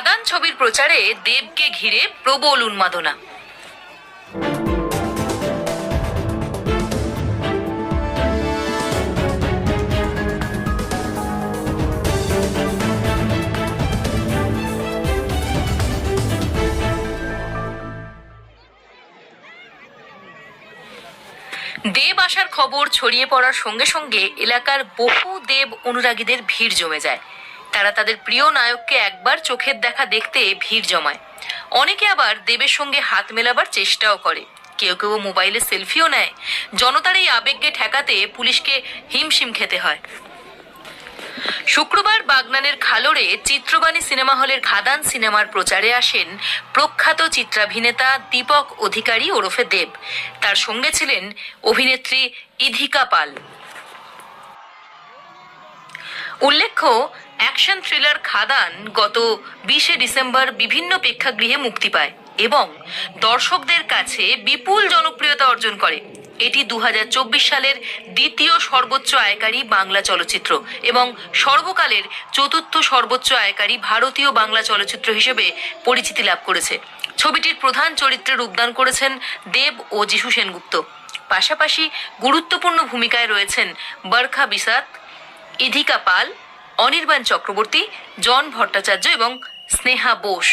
খাদান ছবির প্রচারে দেবকে ঘিরে প্রবল উন্মাদনা। দেব আসার খবর ছড়িয়ে পড়ার সঙ্গে সঙ্গে এলাকার বহু দেব অনুরাগীদের ভিড় জমে যায়। তারা তাদের প্রিয় নায়ককে একবার চোখের দেখা দেখতে ভিড় জমায়। অনেকে আবার দেবের সঙ্গে হাত মেলাবার চেষ্টাও করে। কেউ কেউ মোবাইলে সেলফিও নেয়। জনতার এই আবেগকে ঠেকাতে পুলিশকে হিমশিম খেতে হয়। শুক্রবার বাগনানের খালোড়ে চিত্রবাণী সিনেমা হলের খাদান সিনেমার প্রচারে আসেন প্রখ্যাত চিত্রাভিনেতা দীপক অধিকারী ওরফে দেব। তার সঙ্গে ছিলেন অভিনেত্রী ইধিকা পাল। উল্লেখ্য অ্যাকশন থ্রিলার খাদান গত বিশে ডিসেম্বর বিভিন্ন প্রেক্ষাগৃহে মুক্তি পায় এবং দর্শকদের কাছে বিপুল জনপ্রিয়তা অর্জন করে। এটি দু হাজার চব্বিশ সালের দ্বিতীয় সর্বোচ্চ আয়কারী বাংলা চলচ্চিত্র এবং সর্বকালের চতুর্থ সর্বোচ্চ আয়কারী ভারতীয় বাংলা চলচ্চিত্র হিসেবে পরিচিতি লাভ করেছে। ছবিটির প্রধান চরিত্রে রূপদান করেছেন দেব ও যিশু সেনগুপ্ত। পাশাপাশি গুরুত্বপূর্ণ ভূমিকায় রয়েছেন বরখা বিসাত ইধিকা পাল অনির্বাণ চক্রবর্তী জন ভট্টাচার্য এবং স্নেহা বোস।